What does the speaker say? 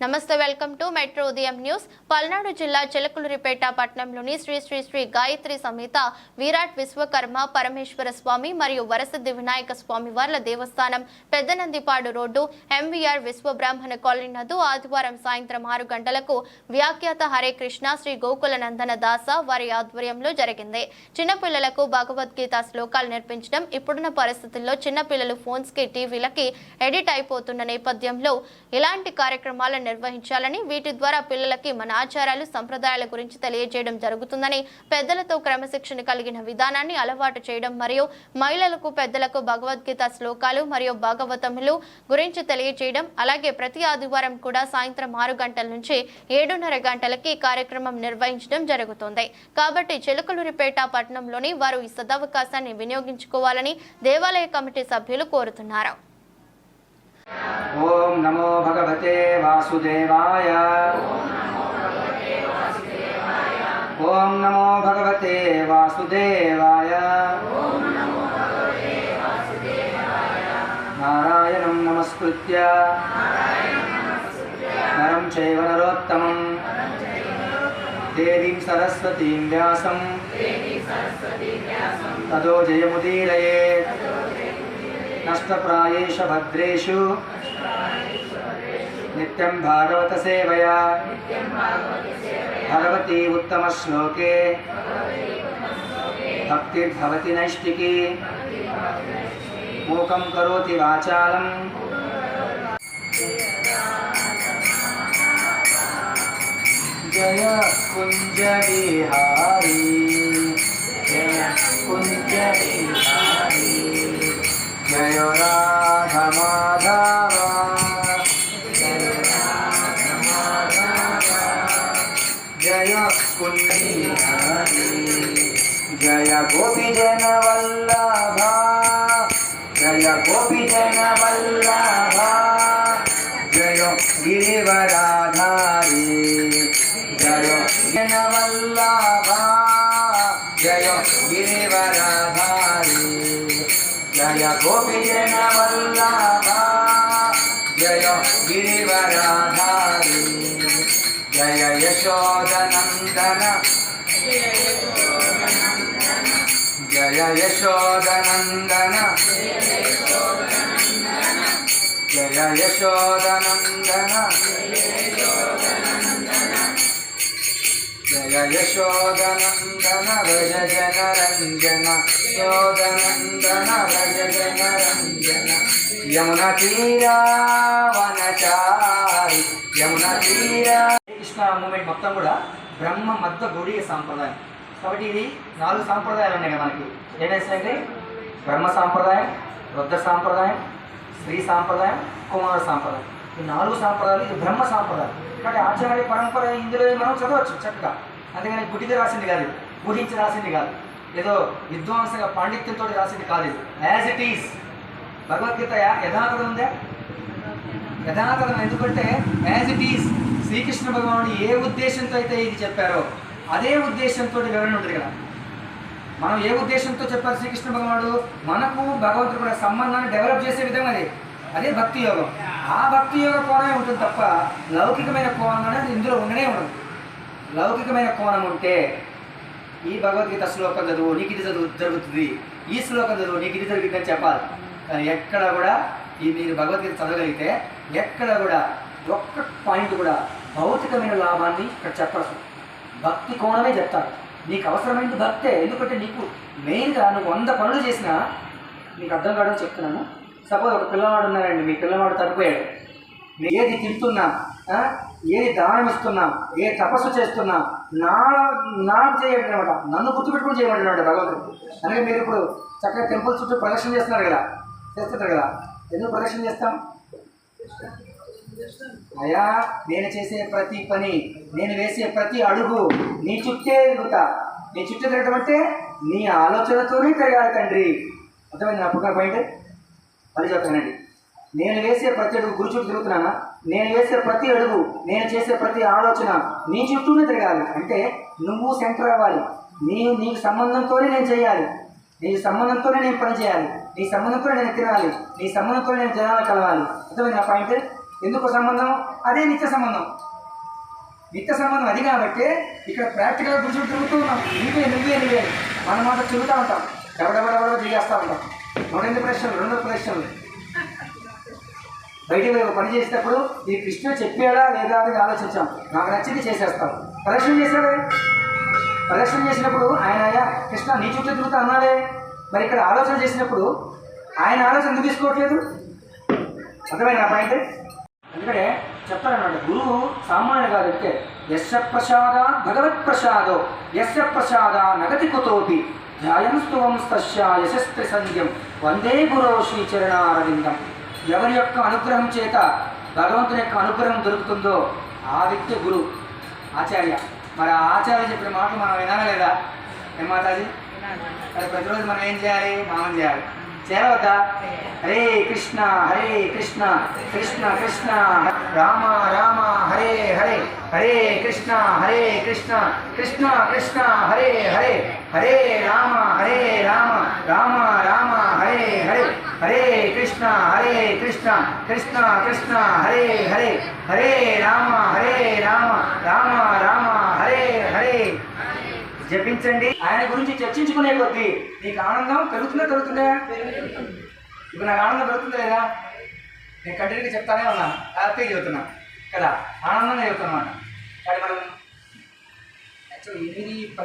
నమస్తే welcome to metro ఉదయం news. Palnadu జిల్లా చిలకలూరిపేట పట్టణంలోని శ్రీ శ్రీ శ్రీ గాయత్రి సమేత విరాట్ విశ్వకర్మ పరమేశ్వర స్వామి మరియు వరసిద్ధి వినాయక స్వామి వార్ల దేవస్థానం Peddanandipadu road. MVR Vishwabrahmana colony నందు ఆదివారం సాయంత్రం ఆరు గంటలకు వ్యాఖ్యాత హరే కృష్ణ శ్రీ గోకుల నందన దాస వారి ఆధ్వర్యంలో జరిగింది. చిన్నపిల్లలకు భగవద్గీత శ్లోకాలు నేర్పించడం ఇప్పుడున్న పరిస్థితుల్లో చిన్నపిల్లలు ఫోన్స్కి టీవీలకి ఎడిట్ అయిపోతున్న నేపథ్యంలో ఇలాంటి కార్యక్రమాలను నిర్వహించాలని వీటి ద్వారా పిల్లలకి మన ఆచారాలు సంప్రదాయాల గురించి తెలియజేయడం జరుగుతుందని పెద్దలతో క్రమశిక్షణ కలిగిన విధానాన్ని అలవాటు చేయడం మరియు మహిళలకు పెద్దలకు భగవద్గీత శ్లోకాలు మరియు భాగవతములు గురించి తెలియజేయడం అలాగే ప్రతి ఆదివారం కూడా సాయంత్రం ఆరు గంటల నుంచి ఏడున్నర గంటలకి కార్యక్రమం నిర్వహించడం జరుగుతుంది. కాబట్టి చిలుకలూరిపేట పట్టణంలోని వారు ఈ సదవకాశాన్ని వినియోగించుకోవాలని దేవాలయ కమిటీ సభ్యులు కోరుతున్నారు. ఓం నమో భగవతే వాసుదేవాయ. ఓం నమో భగవతే వాసుదేవాయ. నారాయణం నమస్కృత్య. నరం చైవ నరోత్తమం. దేవీం సరస్వతీం వ్యాసం. తదో జయముదీరయేత్. नष्टप्रायेषु भद्रेषु नित्यं भागवतसेवया भगवती उत्तमश्लोके भक्तिर्भवति नैष्टिकी मूकं करोति वाचालम् जय कुञ्जविहारी जय गोपी जन वल्लभा जय गोपी जन वल्लभा जय गिरीवराधारी। जय जन वल्लभा जय गिरीवराधारी। जय गोपी जन वल्लभा जय गिरीवराधारी। జయ యశోదనందన జయ యశోదనందన జయ యశోదనందన జయ యశోదనందన రజ జన రంజన శోదనందన రజ జన రంజన యమున తీరా వనచారి యమున తీరా కృష్ణ మూమెంట్ మొత్తం కూడా బ్రహ్మ మద్ద గుడి సాంప్రదాయం. కాబట్టి ఇది నాలుగు సాంప్రదాయాలు ఉన్నాయి కదా మనకి. ఏమేసాయంటే బ్రహ్మ సాంప్రదాయం వృద్ధ సాంప్రదాయం స్త్రీ సాంప్రదాయం కుమార సాంప్రదాయం. ఈ నాలుగు సాంప్రదాయాలు ఇది బ్రహ్మ సాంప్రదాయం. కాబట్టి ఆచార్య పరంపర ఇందులో మనం చదవచ్చు చక్కగా. అంతేగాని గుడికి రాసింది కాదు ఇది. గురించి రాసింది కాదు. ఏదో విద్వాంసంగా పాండిత్యంతో రాసింది కాదు ఇది. యాజ్ ఇట్ ఈస్ భగవద్గీత యథాతథం ఉందా? యథాతథం. ఎందుకంటే యాజ్ ఇట్ ఈస్ శ్రీకృష్ణ భగవానుడు ఏ ఉద్దేశంతో అయితే ఇది చెప్పారో అదే ఉద్దేశంతో వివరణ ఉంటుంది కదా. మనం ఏ ఉద్దేశంతో చెప్పారు శ్రీకృష్ణ భగవానుడు? మనకు భగవంతుడు కూడా సంబంధాన్ని డెవలప్ చేసే విధంగా అది. అదే భక్తి యోగం. ఆ భక్తి యోగ కోణమే ఉంటుంది తప్ప లౌకికమైన కోణం అనేది ఇందులో ఉండనే ఉండదు. లౌకికమైన కోణం ఉంటే ఈ భగవద్గీత శ్లోకం చదువు నీకు ఇది చదువు జరుగుతుంది. ఈ శ్లోకం చదువు నీకు ఇది జరుగుతుంది అని చెప్పాలి. కానీ ఎక్కడ కూడా ఈ మీరు భగవద్గీత చదవగలిగితే ఎక్కడ కూడా ఒక్క పాయింట్ కూడా భౌతికమైన లాభాన్ని ఇక్కడ చెప్పరు. భక్తి కోణమే చెప్తారు. నీకు అవసరమైనది భక్తే ఎందుకంటే నీకు మెయిన్గా నువ్వు వంద పనులు చేసినా నీకు అర్థం కావడం చెప్తున్నాను. సపోజ్ ఒక పిల్లవాడు ఉన్నారండి మీ పిల్లవాడు తగ్గిపోయాడు ఏది తింటున్నా ఏది దానం ఇస్తున్నా ఏ తపస్సు చేస్తున్నా నా నాకు చేయండి అనమాట నన్ను గుర్తుపెట్టుకుని చేయమంటున్నాడు భగవంతుడు? అందుకే మీరు ఇప్పుడు చక్కగా టెంపుల్ చుట్టూ ప్రదక్షిణ చేస్తున్నారు కదా చేస్తున్నారు కదా. ఎందుకు ప్రదక్షిణ చేస్తాం? అయ్యా నేను చేసే ప్రతి పని నేను వేసే ప్రతి అడుగు నీ చుట్టే తిరుగుతా నీ చుట్టూ తిరగటం అంటే నీ ఆలోచనతోనే తిరగాలి తండ్రి. అర్థమైంది నా పుట్టిన పాయింట్? అది చెప్తానండి. నేను వేసే ప్రతి అడుగు గురి చుట్టూ తిరుగుతున్నానా? నేను వేసే ప్రతి అడుగు నేను చేసే ప్రతి ఆలోచన నీ చుట్టూనే తిరగాలి. అంటే నువ్వు సెంటర్ అవ్వాలి. నీ నీకు సంబంధంతోనే నేను చేయాలి. నీ సంబంధంతోనే నేను పని చేయాలి నీ సంబంధంతోనే నేను తినాలి. నీ సంబంధంతోనే నేను జనాలు కలవాలి. అర్థమైంది నా పాయింట్? ఎందుకు సంబంధం? అదే నిత్య సంబంధం. నిత్య సంబంధం అది కాబట్టి ఇక్కడ ప్రాక్టికల్ గురించి తిరుగుతూ ఉన్నాం. నువ్వే నువ్వే నువ్వే. మన మాట తిరుగుతూ ఉంటాం. డబడబడబడ దిగేస్తూ ఉంటాం. నూట ప్రశ్నలు రెండు ప్రశ్నలు. బయటికి పోయి ఒక పని చేసేటప్పుడు ఈ కృష్ణ చెప్పాడా లేదా అనేది ఆలోచించాం. నాకు నచ్చింది చేసేస్తాం. ప్రదర్శన చేశాడే? ప్రదర్శన చేసినప్పుడు ఆయన అయ్యా కృష్ణ నీ చుట్టూ తిరుగుతా అన్నాడే. మరి ఇక్కడ ఆలోచన చేసినప్పుడు ఆయన ఆలోచన ఎందుకు తీసుకోవట్లేదు? అర్థమైంది పాయింట్? ఎందుకంటే చెప్తారన్నమాట గురువు సామాన్యుడు కాదు అంటే యశ ప్రసాద భగవత్ ప్రసాదో యశ ప్రసాద నగతి కుతోపి ధ్యాయంస్తువం తస్య యశస్త్రి సంధ్యం వందే గురో శ్రీచరణారవిందం ఎవరి యొక్క అనుగ్రహం చేత భగవంతుని యొక్క అనుగ్రహం దొరుకుతుందో ఆ వ్యక్తి గురు ఆచార్య. మరి ఆ ఆచార్య చెప్పిన మాటలు మనం వినాలా లేదా? ఏం మాతాజీ ప్రతిరోజు మనం ఏం చేయాలి? నామం చేయాలి? చేరవద్దా హరే కృష్ణ హరే కృష్ణ కృష్ణ కృష్ణ రామ రామ హరే హరే హరే కృష్ణ హరే కృష్ణ కృష్ణ కృష్ణ హరే హరే హరే రామ హరే రామ రామ రామ హరే హరే హరే కృష్ణ హరే కృష్ణ కృష్ణ కృష్ణ హరే హరే హరే రామ హరే రామ రామ రామ హరే హరే జపించండి. ఆయన గురించి చర్చించుకునే కొద్దీ నీకు ఆనందం పెరుగుతుందా పెరుగుతుందా? ఇప్పుడు నాకు ఆనందం పెరుగుతుందా లేదా? నేను కంటిన్యూగా చెప్తానే ఉన్నాను. హ్యాపీగా చెబుతున్నా. కదా? ఆనందంగా చెబుతున్నా కానీ మనం యాక్చువల్లీ ఎనిమిది